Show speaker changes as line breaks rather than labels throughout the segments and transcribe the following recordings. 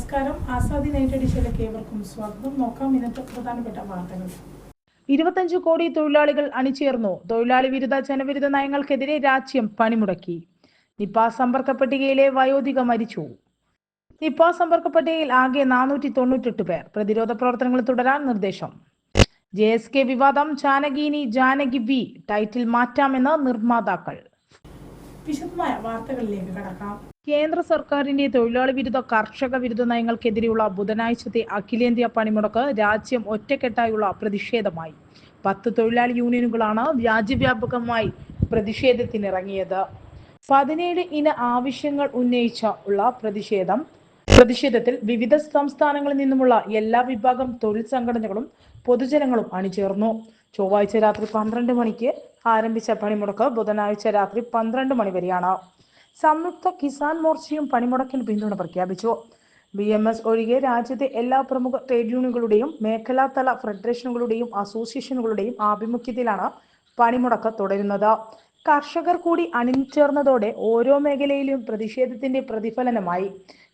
നമസ്കാരം. ആസാദി നൈറ്റ് എഡിഷനിലേക്ക് ഏവർക്കും സ്വാഗതം. നോക്കാം ഇന്നത്തെ പ്രധാനപ്പെട്ട വാർത്തകൾ.
ഇരുപത്തഞ്ച് കോടി തൊഴിലാളികൾ അണിചേർന്നു. തൊഴിലാളി വിരുദ്ധ ജനവിരുദ്ധ നയങ്ങൾക്കെതിരെ രാജ്യം പണിമുടക്കി. നിപ സമ്പർക്ക പട്ടികയിലെ വയോധിക മരിച്ചു. നിപ സമ്പർക്ക പട്ടികയിൽ ആകെ നാനൂറ്റി തൊണ്ണൂറ്റെട്ട് പേർ. പ്രതിരോധ പ്രവർത്തനങ്ങൾ തുടരാൻ നിർദ്ദേശം. ജെ എസ് കെ വിവാദം ജാനകിനി ജാനകി വി. ടൈറ്റിൽ മാറ്റാമെന്ന് നിർമ്മാതാക്കൾ.
വിശദമായ വാർത്തകളിലേക്ക് കടക്കാം.
കേന്ദ്ര സർക്കാരിന്റെ തൊഴിലാളി വിരുദ്ധ കർഷക വിരുദ്ധ നയങ്ങൾക്കെതിരെയുള്ള ബുധനാഴ്ചത്തെ അഖിലേന്ത്യാ പണിമുടക്ക് രാജ്യം ഒറ്റക്കെട്ടായുള്ള പ്രതിഷേധമായി. പത്ത് തൊഴിലാളി യൂണിയനുകളാണ് രാജ്യവ്യാപകമായി പ്രതിഷേധത്തിനിറങ്ങിയത്. പതിനേഴ് ഇന ആവശ്യങ്ങൾ ഉന്നയിച്ച ഉള്ള പ്രതിഷേധം. പ്രതിഷേധത്തിൽ വിവിധ സംസ്ഥാനങ്ങളിൽ നിന്നുമുള്ള എല്ലാ വിഭാഗം തൊഴിൽ സംഘടനകളും പൊതുജനങ്ങളും അണിചേർന്നു. ചൊവ്വാഴ്ച രാത്രി പന്ത്രണ്ട് മണിക്ക് ആരംഭിച്ച പണിമുടക്ക് ബുധനാഴ്ച രാത്രി പന്ത്രണ്ട് മണി വരെയാണ്. സംയുക്ത കിസാൻ മോർച്ചയും പണിമുടക്കിന് പിന്തുണ പ്രഖ്യാപിച്ചു. ബി എം എസ് ഒഴികെ രാജ്യത്തെ എല്ലാ പ്രമുഖ ട്രേഡ് യൂണിയനുകളുടെയും മേഖലാതല ഫെഡറേഷനുകളുടെയും അസോസിയേഷനുകളുടെയും ആഭിമുഖ്യത്തിലാണ് പണിമുടക്ക് തുടരുന്നത്. കർഷകർ കൂടി അണിചേർന്നതോടെ ഓരോ മേഖലയിലും പ്രതിഷേധത്തിന്റെ പ്രതിഫലനമായി.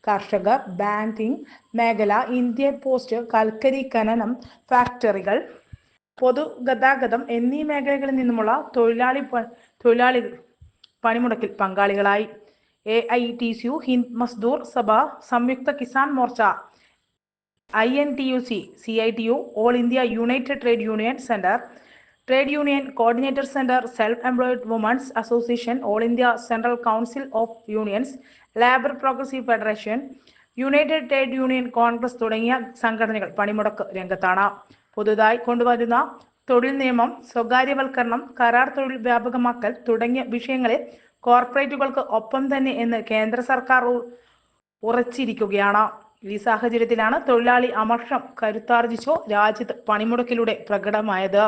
കർഷകർ ബാങ്കിംഗ് മേഖല ഇന്ത്യൻ പോസ്റ്റ് കൽക്കരി ഖനനം ഫാക്ടറികൾ പൊതുഗതാഗതം എന്നീ മേഖലകളിൽ നിന്നുമുള്ള തൊഴിലാളി തൊഴിലാളി തൊഴിലാളികൾ പണിമുടക്കിൽ പങ്കാളികളായി. A I T U C Hind Mazdoor Sabha Samyukta Kisan Morcha. I N T U C C I T U all India united trade union centre trade union coordinator centre self employed women's association all India central council of unions labour progressive federation united trade union congress തുടങ്ങിയ സംഘടനകൾ പണിമുടക്ക് രംഗത്താണ്. പുതുതായി കൊണ്ടുവരുന്ന തൊഴിൽ നിയമം സ്വകാര്യവൽക്കരണം കരാർ തൊഴിൽ വ്യാപകമാക്കൽ തുടങ്ങിയ വിഷയങ്ങളിൽ കോർപ്പറേറ്റുകൾക്ക് ഒപ്പം തന്നെ എന്ന് കേന്ദ്ര സർക്കാർ ഉറച്ചിരിക്കുകയാണ്. ഈ സാഹചര്യത്തിലാണ് തൊഴിലാളി അമർഷം കരുത്താർജിച്ചോ രാജ്യത്ത് പണിമുടക്കിലൂടെ പ്രകടമായത്.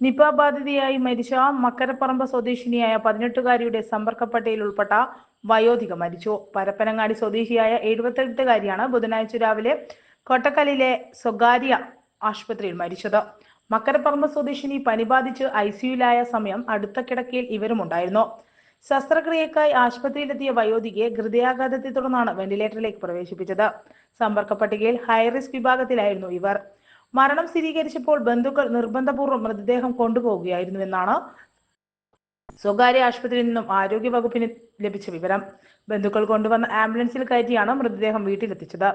നിപ ബാധിതയായി മരിച്ച മക്കരപ്പറമ്പ് സ്വദേശിനിയായ പതിനെട്ടുകാരിയുടെ സമ്പർക്ക പട്ടികയിൽ ഉൾപ്പെട്ട വയോധിക മരിച്ചു. പരപ്പനങ്ങാടി സ്വദേശിയായ എഴുപത്തെട്ടുകാരിയാണ് ബുധനാഴ്ച രാവിലെ കൊട്ടക്കലിലെ സ്വകാര്യ ആശുപത്രിയിൽ മരിച്ചത്. മക്കരപ്പറമ്പ് സ്വദേശിനി പനി ബാധിച്ച് ഐ സിയുലായ സമയം അടുത്ത കിടക്കയിൽ ഇവരുമുണ്ടായിരുന്നു. ശസ്ത്രക്രിയക്കായി ആശുപത്രിയിലെത്തിയ വയോധികയെ ഹൃദയാഘാതത്തെ തുടർന്നാണ് വെന്റിലേറ്ററിലേക്ക് പ്രവേശിപ്പിച്ചത്. സമ്പർക്ക പട്ടികയിൽ ഹൈറിസ്ക് വിഭാഗത്തിലായിരുന്നു ഇവർ. മരണം സ്ഥിരീകരിച്ചപ്പോൾ ബന്ധുക്കൾ നിർബന്ധപൂർവം മൃതദേഹം കൊണ്ടുപോവുകയായിരുന്നുവെന്നാണ് സ്വകാര്യ ആശുപത്രിയിൽ നിന്നും ആരോഗ്യ വകുപ്പിന് ലഭിച്ച വിവരം. ബന്ധുക്കൾ കൊണ്ടുവന്ന ആംബുലൻസിൽ കയറ്റിയാണ് മൃതദേഹം വീട്ടിലെത്തിച്ചത്.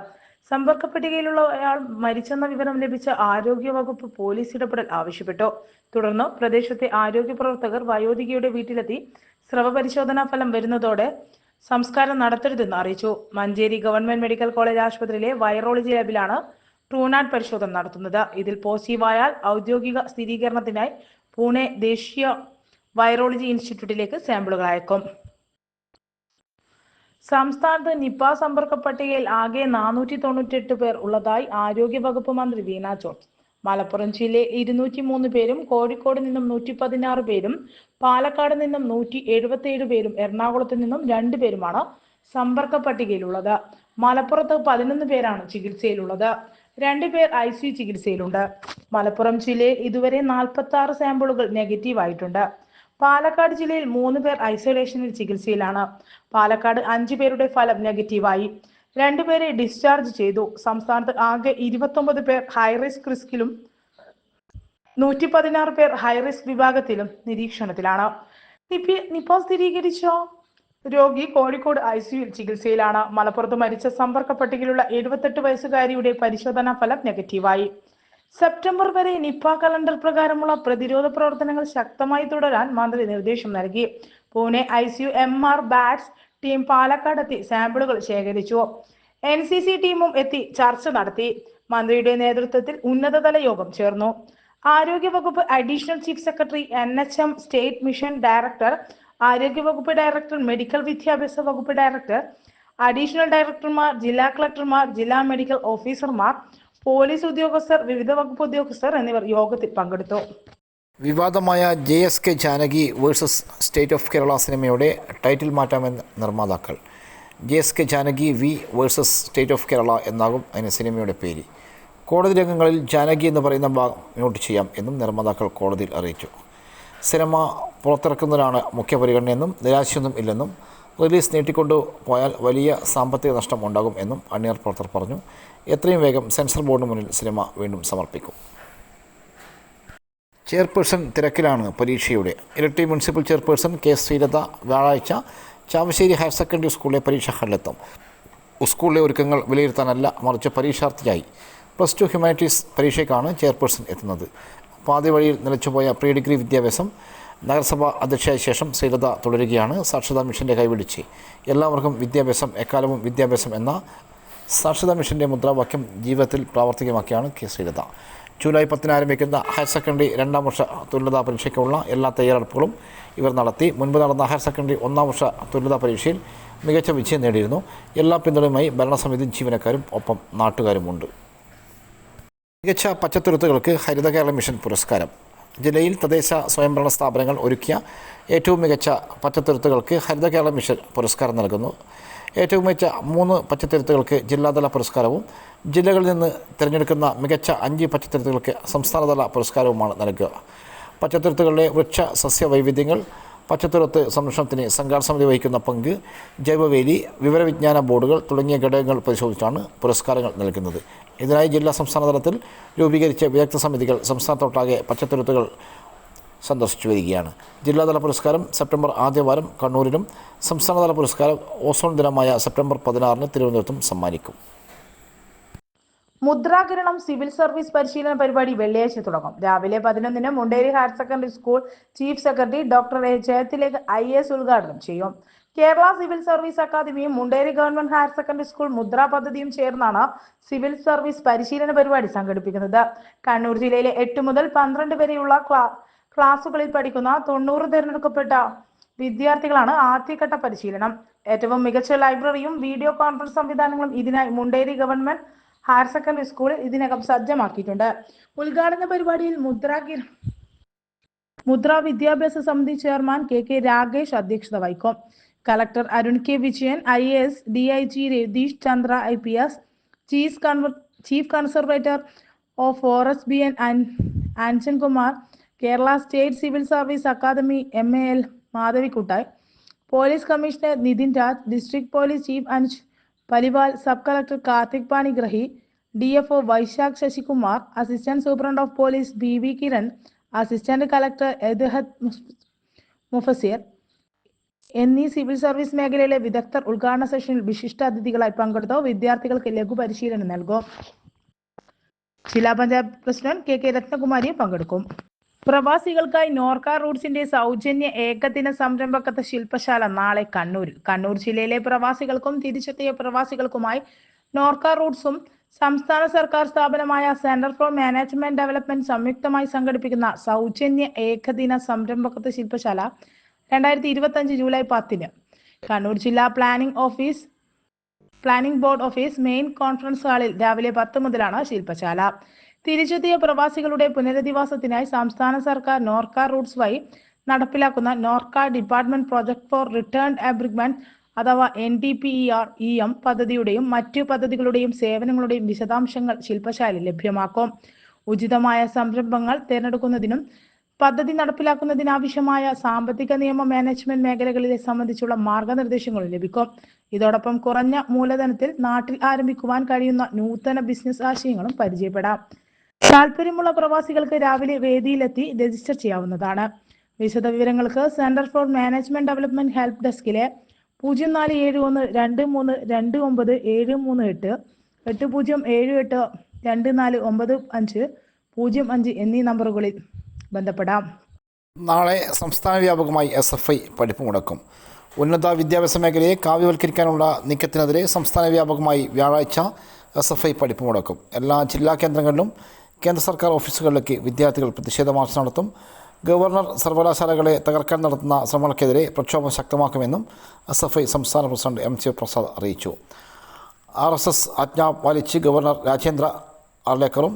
സമ്പർക്ക പട്ടികയിലുള്ള അയാൾ മരിച്ചെന്ന വിവരം ലഭിച്ച ആരോഗ്യ വകുപ്പ് പോലീസ് ഇടപെടൽ ആവശ്യപ്പെട്ടു. തുടർന്ന് പ്രദേശത്തെ ആരോഗ്യ പ്രവർത്തകർ വയോധികയുടെ വീട്ടിലെത്തി സ്രവ പരിശോധനാ ഫലം വരുന്നതോടെ സംസ്കാരം നടത്തരുതെന്ന് അറിയിച്ചു. മഞ്ചേരി ഗവൺമെന്റ് മെഡിക്കൽ കോളേജ് ആശുപത്രിയിലെ വൈറോളജി ലാബിലാണ് ട്രൂനാറ്റ് പരിശോധന നടത്തുന്നത്. ഇതിൽ പോസിറ്റീവായാൽ ഔദ്യോഗിക സ്ഥിരീകരണത്തിനായി പൂനെ ദേശീയ വൈറോളജി ഇൻസ്റ്റിറ്റ്യൂട്ടിലേക്ക് സാമ്പിളുകൾ അയക്കും സംസ്ഥാനത്ത് നിപ സമ്പർക്ക പട്ടികയിൽ ആകെ നാനൂറ്റി തൊണ്ണൂറ്റെട്ട് പേർ ഉള്ളതായി ആരോഗ്യ വകുപ്പ് മന്ത്രി വീണ ജോർജ്. മലപ്പുറം ജില്ലയിൽ ഇരുന്നൂറ്റി മൂന്ന് പേരും കോഴിക്കോട് നിന്നും നൂറ്റി പതിനാറ് പേരും പാലക്കാട് നിന്നും നൂറ്റി എഴുപത്തി ഏഴ് പേരും എറണാകുളത്ത് നിന്നും രണ്ട് പേരുമാണ് സമ്പർക്ക പട്ടികയിലുള്ളത്. മലപ്പുറത്ത് പതിനൊന്ന് പേരാണ് ചികിത്സയിലുള്ളത്. രണ്ട് പേർ ഐ സി ചികിത്സയിലുണ്ട്. മലപ്പുറം ജില്ലയിൽ ഇതുവരെ നാൽപ്പത്തി ആറ് സാമ്പിളുകൾ നെഗറ്റീവ് ആയിട്ടുണ്ട് പാലക്കാട് ജില്ലയിൽ മൂന്ന് പേർ ഐസൊലേഷനിൽ ചികിത്സയിലാണ്. പാലക്കാട് അഞ്ചു പേരുടെ ഫലം നെഗറ്റീവായി. രണ്ടുപേരെ ഡിസ്ചാർജ് ചെയ്തു. സംസ്ഥാനത്ത് ആകെ ഇരുപത്തൊമ്പത് പേർ ഹൈറിസ്ക് റിസ്കിലും നൂറ്റി പതിനാറ് പേർ ഹൈറിസ്ക് വിഭാഗത്തിലും നിരീക്ഷണത്തിലാണ്. നിപി നിപ സ്ഥിരീകരിച്ചോ? രോഗി കോഴിക്കോട് ഐ ചികിത്സയിലാണ്. മലപ്പുറത്ത് മരിച്ച സമ്പർക്ക പട്ടികയിലുള്ള എഴുപത്തെട്ട് വയസ്സുകാരിയുടെ പരിശോധനാ ഫലം നെഗറ്റീവായി. സെപ്റ്റംബർ വരെ നിപ്പ കലണ്ടർ പ്രകാരമുള്ള പ്രതിരോധ പ്രവർത്തനങ്ങൾ ശക്തമായി തുടരാൻ മന്ത്രി നിർദ്ദേശം നൽകി. Pune I C U M R bats team Palakkad എത്തി സാമ്പിളുകൾ ശേഖരിച്ചു. എൻ സി സി ടീമും എത്തി ചർച്ച നടത്തി. മന്ത്രിയുടെ നേതൃത്വത്തിൽ ഉന്നതതല യോഗം ചേർന്നു. ആരോഗ്യവകുപ്പ് additional chief secretary N H M state mission director ആരോഗ്യവകുപ്പ് ഡയറക്ടർ മെഡിക്കൽ വിദ്യാഭ്യാസ വകുപ്പ് ഡയറക്ടർ അഡീഷണൽ ഡയറക്ടർമാർ ജില്ലാ കളക്ടർമാർ ജില്ലാ മെഡിക്കൽ ഓഫീസർമാർ പോലീസ് ഉദ്യോഗസ്ഥർ വിവിധ വകുപ്പ് ഉദ്യോഗസ്ഥർ എന്നിവർ യോഗത്തിൽ പങ്കെടുത്തു.
വിവാദമായ J S K Janaki versus state of Kerala സിനിമയുടെ ടൈറ്റിൽ മാറ്റാമെന്ന് നിർമ്മാതാക്കൾ. J S K Janaki V versus state of Kerala എന്നാകും അതിന് സിനിമയുടെ പേര്. കോടതി രംഗങ്ങളിൽ ജാനകി എന്ന് പറയുന്ന ഭാഗം മ്യൂട്ട് ചെയ്യാം എന്നും നിർമ്മാതാക്കൾ കോടതിയിൽ അറിയിച്ചു. സിനിമ പുറത്തിറക്കുന്നതിനാണ് മുഖ്യ പരിഗണനയെന്നും നിരാശയൊന്നും ഇല്ലെന്നും റിലീസ് നീട്ടിക്കൊണ്ടു പോയാൽ വലിയ സാമ്പത്തിക നഷ്ടം ഉണ്ടാകും എന്നും അണിയർ പ്രവർത്തകർ പറഞ്ഞു. എത്രയും വേഗം സെൻസർ ബോർഡിന് മുന്നിൽ സിനിമ വീണ്ടും സമർപ്പിക്കും. ചെയർപേഴ്സൺ തിരക്കിലാണ് പരീക്ഷയുടെ. ഇരട്ടി മുനിസിപ്പൽ ചെയർപേഴ്സൺ കെ ശ്രീലത വ്യാഴാഴ്ച ചാവശ്ശേരി ഹയർ സെക്കൻഡറി സ്കൂളിലെ പരീക്ഷാ ഹാളിലെത്തും. സ്കൂളിലെ ഒരുക്കങ്ങൾ വിലയിരുത്താനല്ല മറിച്ച് പരീക്ഷാർത്ഥിയായി. പ്ലസ് ടു ഹ്യൂമാനിറ്റീസ് പരീക്ഷയ്ക്കാണ് ചെയർപേഴ്സൺ എത്തുന്നത്. പാതി വഴിയിൽ നിലച്ചുപോയ പ്രീ ഡിഗ്രി വിദ്യാഭ്യാസം നഗരസഭ അധ്യക്ഷയായ ശേഷം ശ്രീലത തുടരുകയാണ്. സാക്ഷരതാ മിഷന്റെ കൈപിടിച്ച് എല്ലാവർക്കും വിദ്യാഭ്യാസം എക്കാലവും വിദ്യാഭ്യാസം എന്ന സാക്ഷരതാ മിഷന്റെ മുദ്രാവാക്യം ജീവിതത്തിൽ പ്രാവർത്തികമാക്കിയാണ് കെ ശ്രീലത ജൂലൈ പത്തിന് ആരംഭിക്കുന്ന ഹയർ സെക്കൻഡറി രണ്ടാം വർഷ തുല്യതാ പരീക്ഷയ്ക്കുള്ള എല്ലാ തയ്യാറെടുപ്പുകളും ഇവർ നടത്തി. മുൻപ് നടന്ന ഹയർ സെക്കൻഡറി ഒന്നാം വർഷ തുല്യതാ പരീക്ഷയിൽ മികച്ച വിജയം നേടിയിരുന്നു. എല്ലാ പിന്തുണയുമായി ഭരണസമിതി ജീവനക്കാരും ഒപ്പം നാട്ടുകാരുമുണ്ട്. മികച്ച പച്ചത്തുരുത്തുകൾക്ക് ഹരിത കേരള മിഷൻ പുരസ്കാരം. ജില്ലയിൽ തദ്ദേശ സ്വയംഭരണ സ്ഥാപനങ്ങൾ ഒരുക്കിയ ഏറ്റവും മികച്ച പച്ചത്തുരുത്തുകൾക്ക് ഹരിത കേരള മിഷൻ പുരസ്കാരം നൽകുന്നു. ഏറ്റവും മികച്ച മൂന്ന് പച്ചത്തുരുത്തുകൾക്ക് ജില്ലാതല പുരസ്കാരവും ജില്ലകളിൽ നിന്ന് തിരഞ്ഞെടുക്കുന്ന മികച്ച അഞ്ച് പച്ചത്തുരുത്തുകൾക്ക് സംസ്ഥാനതല പുരസ്കാരവുമാണ് നൽകുക. പച്ചത്തുരുത്തുകളുടെ വൃക്ഷ സസ്യ വൈവിധ്യങ്ങൾ പച്ചത്തുരുത്ത് സംരക്ഷണത്തിന് സംഘാട സമിതി വഹിക്കുന്ന പങ്ക് ജൈവവേലി വിവരവിജ്ഞാന ബോർഡുകൾ തുടങ്ങിയ ഘടകങ്ങൾ പരിശോധിച്ചാണ് പുരസ്കാരങ്ങൾ നൽകുന്നത്. ഇതിനായി ജില്ലാ സംസ്ഥാന തലത്തിൽ രൂപീകരിച്ച വിദഗ്ധ സമിതികൾ സംസ്ഥാനത്തൊട്ടാകെ പച്ചത്തുരുത്തുകൾ സന്ദർശിച്ചു വരികയാണ്. ജില്ലാതല പുരസ്കാരം സെപ്റ്റംബർ ആദ്യവാരം കണ്ണൂരിലും സംസ്ഥാനതല പുരസ്കാരം ഓസോൺ ദിനമായ സെപ്റ്റംബർ പതിനാറിന് തിരുവനന്തപുരത്തും സമ്മാനിക്കും.
മുദ്രാകിരണം സിവിൽ സർവീസ് പരിശീലന പരിപാടി വെള്ളിയാഴ്ച തുടങ്ങും. രാവിലെ പതിനൊന്നിന് Munderi higher secondary school chief secretary doctor A ജയത്തിലേക്ക് I S ഉദ്ഘാടനം ചെയ്യും. Kerala civil service അക്കാദമിയും Munderi government higher secondary school Mudra പദ്ധതിയും ചേർന്നാണ് സിവിൽ സർവീസ് പരിശീലന പരിപാടി സംഘടിപ്പിക്കുന്നത്. കണ്ണൂർ ജില്ലയിലെ എട്ട് മുതൽ പന്ത്രണ്ട് വരെയുള്ള ക്ലാ ക്ലാസുകളിൽ പഠിക്കുന്ന തൊണ്ണൂറ് തിരഞ്ഞെടുക്കപ്പെട്ട വിദ്യാർത്ഥികളാണ് ആദ്യഘട്ട പരിശീലനം. ഏറ്റവും മികച്ച ലൈബ്രറിയും വീഡിയോ കോൺഫറൻസ് സംവിധാനങ്ങളും ഇതിനായി മുണ്ടേരി ഗവൺമെന്റ് ഹയർ സെക്കൻഡറി സ്കൂളിൽ ഇതിനകം സജ്ജമാക്കിയിട്ടുണ്ട്. ഉദ്ഘാടന പരിപാടിയിൽ മുദ്രാ മുദ്ര വിദ്യാഭ്യാസ സമിതി ചെയർമാൻ കെ കെ രാകേഷ് അധ്യക്ഷത വഹിക്കും. Collector Arun K Vijayan I A S D I G Ratheesh Chandra I P S chief conver chief conservator of forest B N Anshan Kumar Kerala state civil service academy M A L Madhavikutty police commissioner Nithin Raj district police chief Anuj Paliwal sub collector Karthik Panigrahi D F O Vaishakh Sasikumar assistant superintendent of police B V Kiran assistant collector Ehtedah Mufaseer എന്നീ civil service മേഖലയിലെ വിദഗ്ധർ ഉദ്ഘാടന സെഷനിൽ വിശിഷ്ട അതിഥികളായി പങ്കെടുത്തു വിദ്യാർത്ഥികൾക്ക് ലഘു പരിശീലനം നൽകും. ജില്ലാ panchayat president K K Rathnakumari പങ്കെടുക്കും. പ്രവാസികൾക്കായി നോർക്ക റൂട്ട്സിന്റെ സൗജന്യ ഏകദിന സംരംഭകത്വ ശില്പശാല നാളെ കണ്ണൂർ. കണ്ണൂർ ജില്ലയിലെ പ്രവാസികൾക്കും തിരിച്ചെത്തിയ പ്രവാസികൾക്കുമായി നോർക്ക റൂട്ട്സും സംസ്ഥാന സർക്കാർ സ്ഥാപനമായ സെന്റർ ഫോർ മാനേജ്മെന്റ് ഡെവലപ്മെന്റ് സംയുക്തമായി സംഘടിപ്പിക്കുന്ന സൗജന്യ ഏകദിന സംരംഭകത്വ ശില്പശാല രണ്ടായിരത്തി ഇരുപത്തി ജൂലൈ പത്തിന്. കണ്ണൂർ ജില്ലാ planning office planning board office main conference ഹാളിൽ രാവിലെ പത്ത് മുതലാണ് ശില്പശാല. തിരിച്ചെത്തിയ പ്രവാസികളുടെ പുനരധിവാസത്തിനായി സംസ്ഥാന സർക്കാർ നോർക്ക റൂട്ട്സ് വഴി നടപ്പിലാക്കുന്ന Norka department project for return abridgement അഥവാ N D P R E M പദ്ധതിയുടെയും മറ്റു പദ്ധതികളുടെയും സേവനങ്ങളുടെയും വിശദാംശങ്ങൾ ശില്പശാല ലഭ്യമാക്കും. ഉചിതമായ സംരംഭങ്ങൾ തിരഞ്ഞെടുക്കുന്നതിനും പദ്ധതി നടപ്പിലാക്കുന്നതിനാവശ്യമായ സാമ്പത്തിക നിയമ മാനേജ്മെന്റ് മേഖലകളിലെ സംബന്ധിച്ചുള്ള മാർഗനിർദ്ദേശങ്ങളും ലഭിക്കും. ഇതോടൊപ്പം കുറഞ്ഞ മൂലധനത്തിൽ നാട്ടിൽ ആരംഭിക്കുവാൻ കഴിയുന്ന നൂതന ബിസിനസ് ആശയങ്ങളും പരിചയപ്പെടാം. താല്പര്യമുള്ള പ്രവാസികൾക്ക് രാവിലെ വേദിയിലെത്തി രജിസ്റ്റർ ചെയ്യാവുന്നതാണ്. വിശദ വിവരങ്ങൾക്ക് centre for management development help ഡെസ്കിലെ പൂജ്യം നാല് ഏഴ് ഒന്ന് രണ്ട് മൂന്ന് രണ്ട് ഒമ്പത് ഏഴ് മൂന്ന് എട്ട് എട്ട് പൂജ്യം ഏഴ് എട്ട് രണ്ട് നാല് ഒമ്പത് അഞ്ച് പൂജ്യം അഞ്ച് എന്നീ നമ്പറുകളിൽ ബന്ധപ്പെടാം.
നാളെ സംസ്ഥാന വ്യാപകമായി എസ് എഫ് ഐ പഠിപ്പ് മുടക്കും. ഉന്നത വിദ്യാഭ്യാസ മേഖലയെ കാവ്യവൽക്കരിക്കാനുള്ള നീക്കത്തിനെതിരെ സംസ്ഥാന വ്യാപകമായി വ്യാഴാഴ്ച എസ് എഫ് ഐ പഠിപ്പ് മുടക്കും. എല്ലാ ജില്ലാ കേന്ദ്രങ്ങളിലും കേന്ദ്ര സർക്കാർ ഓഫീസുകളിലേക്ക് വിദ്യാർത്ഥികൾ പ്രതിഷേധ മാർച്ച് നടത്തും. ഗവർണർ സർവകലാശാലകളെ തകർക്കാൻ നടത്തുന്ന ശ്രമങ്ങൾക്കെതിരെ പ്രക്ഷോഭം ശക്തമാക്കുമെന്നും എസ് എഫ് ഐ സംസ്ഥാന പ്രസിഡന്റ് എം ശിവപ്രസാദ് അറിയിച്ചു. ആർ എസ് എസ് ആജ്ഞ പാലിച്ച് ഗവർണർ രാജേന്ദ്ര അർലേക്കറും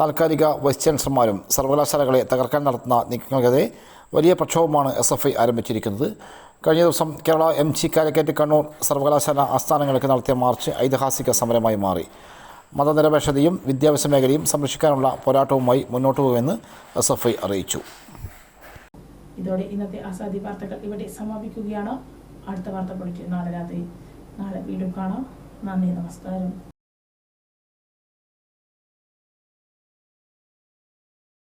താൽക്കാലിക വൈസ് ചാൻസലർമാരും സർവകലാശാലകളെ തകർക്കാൻ നടത്തുന്ന നീക്കങ്ങൾക്കെതിരെ വലിയ പ്രക്ഷോഭമാണ് എസ് എഫ് ഐ ആരംഭിച്ചിരിക്കുന്നത്. കഴിഞ്ഞ ദിവസം കേരള എം ജി കാലിക്കറ്റ് കണ്ണൂർ സർവകലാശാല ആസ്ഥാനങ്ങൾക്ക് നടത്തിയ മാർച്ച് ഐതിഹാസിക സമരമായി മാറി. മതനിരപേക്ഷതയും വിദ്യാഭ്യാസ മേഖലയും സംരക്ഷിക്കാനുള്ള പോരാട്ടവുമായി മുന്നോട്ട് പോകുമെന്ന് എസ് എഫ് ഐ അറിയിച്ചു.
ഇതോടെ ഇന്നത്തെ ആസാദി വാർത്തകൾ ഇവിടെ സമാപിക്കുകയാണ്.
അടുത്ത വാർത്ത പഠിക്കും നാളെ രാത്രി. നാളെ വീണ്ടും കാണാം. നന്ദി നമസ്കാരം.